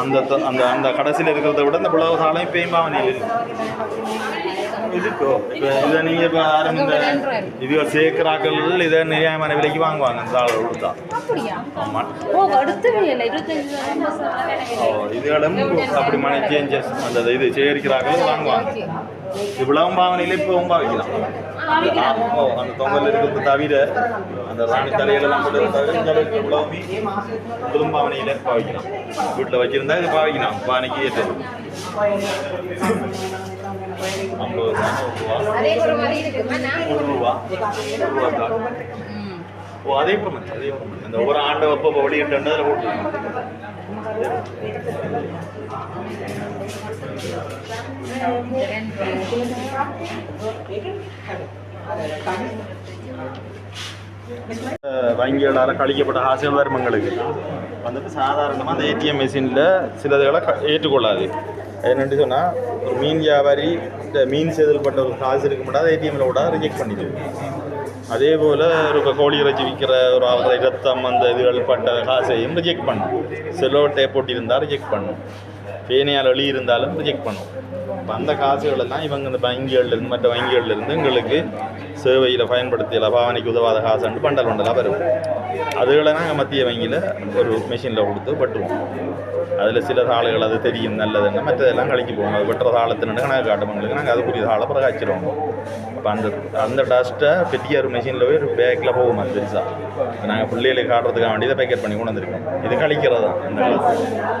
அந்த அந்த அந்த கடைசியில் இருக்கிறத விட இந்த பிளவு சாலம் இப்பயும் பாவனையில் இருக்கு இப்போ இதை நீங்கள் இப்போ யாரும் இந்த இது சேர்க்கிறாக்கள் இதை நியாயமான விலைக்கு வாங்குவாங்க இந்த ஆளை கொடுத்தா ஆமாம் ஓ இதுகளும் அப்படி மணி சேஞ்சஸ் அந்த இது சேகரிக்கிறார்கள் வாங்குவாங்க. இவ்வளவும் பாவனையில் இப்பவும் பாவிக்கலாம். ஓ அந்த தொங்கல் இருக்கிறது தவிர அந்த ராணி தலைகளெல்லாம் போட்டு இவ்வளவுமே புதும் பாவனையில் பாவிக்கலாம். வீட்டில் வச்சிருந்தா இது பாவிக்கலாம் பானைக்கு ஏற்றது. ஐம்பது ரூபா நூறு ரூபா தான் ஓ அதே பிரமன் அதே பிரமன் இந்த ஒரு ஆண்டை வெளியிட்டு போட்டு வங்கிகளால் கழிக்கப்பட்ட ஆசைகள் தர்மங்களுக்கு. வந்துட்டு சாதாரணமாக அந்த ஏடிஎம் மிஷினில் சிலதுகளை ஏற்றுக்கொள்ளாது. என்னென்னு சொன்னால் ஒரு மீன் வியாபாரி இந்த மீன் செதில்பட்ட ஒரு காசு இருக்க மாட்டாது ஏடிஎம்மில் விட ரிஜெக்ட் பண்ணிடுது அதே போல் ஒரு இப்போ கோழி இறைச்சி விற்கிற ஒரு அவரை ரத்தம் அந்த இதுகள் பட்ட காசையும் ரிஜெக்ட் பண்ணும். செல்லோ டேப் போட்டிருந்தால் ரிஜெக்ட் பண்ணும். பேனையால் எழுதி இருந்தாலும் ரிஜெக்ட் பண்ணும். இப்போ அந்த காசுகளெல்லாம் இவங்க இந்த வங்கிகள்லேருந்து மற்ற வங்கிகள்லேருந்து எங்களுக்கு சேவையில் பயன்படுத்திய பாவனைக்கு உதவாத காசுண்டு பண்டல் பண்டலாக வரும் அதுகளை நாங்கள் மத்திய வங்கியில் ஒரு மிஷினில் கொடுத்து வெட்டுவோம். அதில் சில தாளுகள் அது தெரியும் நல்லதுன்னு மற்றதெல்லாம் கழிக்கு போவோம். அது வெட்டுற தாளத்தினுண்டு கணக்கு காட்டுமங்களுக்கு நாங்கள் அதுக்குரிய தாளை பிரகாச்சிடுவோம் அப்போ அந்த அந்த டஸ்ட்டை பெரிய ஒரு மிஷினில் போய் ஒரு பேக்கில் போகும் அது பெருசாக நாங்கள் பிள்ளைகளுக்கு காட்டுறதுக்காக வேண்டி இதை பேக்கெட் பண்ணி கொண்டு வந்திருக்கோம். இது கழிக்கிறது? தான் இந்த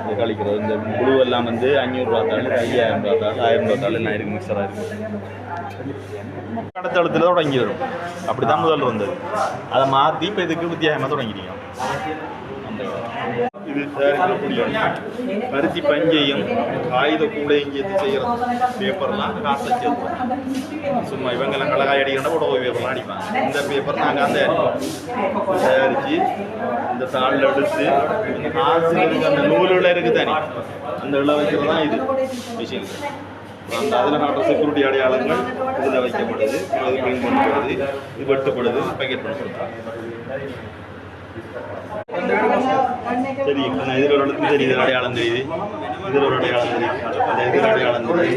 இது கழிக்கிறது. இந்த குழு எல்லாம் வந்து அஞ்சூறுரூவா தாள் ஐயாயிரம் ரூபா தாள் ஆயிரம் ரூபா தாள் எல்லாம் இருக்குது மிக்சராக இருக்குது அடுத்தடுத்துல தொடங்கி. வரும். அப்படி தான் முதல்ல வந்தது அதை மாற்றி இப்போ இதுக்கு வித்தியாசமாக தொடங்கிட்டீங்க. இது தயாரிக்கக்கூடிய பருத்தி பஞ்சையும் ஆயுத கூடையும் சேர்த்து செய்கிறது பேப்பர்லாம் காசை சேர்த்து. சும்மா இவங்கெல்லாம் கலகாய் அடிக்கிறா உடவு பேப்பர்லாம் அடிப்பாங்க. இந்த பேப்பர் நாங்கள் அந்த அடிப்போம் தயாரித்து இந்த தாளில் எடுத்து காசு இருக்கு அந்த நூலில் இருக்குது தானே. அந்த இழ வைக்கிறது தான் இது. மிஷின் அந்த அதில் காட்டுற செக்யூரிட்டி அடையாளங்கள் இதில் வைக்கப்படுது இது பிரிண்ட் பண்ணப்படுது இது வெட்டப்படுது பேக்கெட் பண்ணப்படுது சரி இப்போ நான் இதில் ஒரு இடத்துல தெரியுது அடையாளம் தெரியுது. இதில் ஒரு அடையாளம் தெரியுது. இதில் அடையாளம் தெரியுது.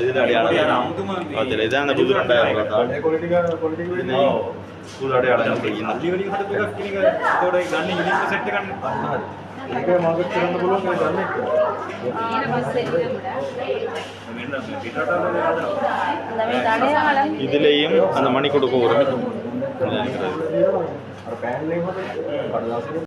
இதில் அடையாளம் பார்த்துல இதான் அந்த புது ரெண்டாயிரம் ரூபா புது அடையாளம் தெரியும்? அந்த அடையாளம் இதுலேயும் அந்த மணி கொடுக்க ஒரு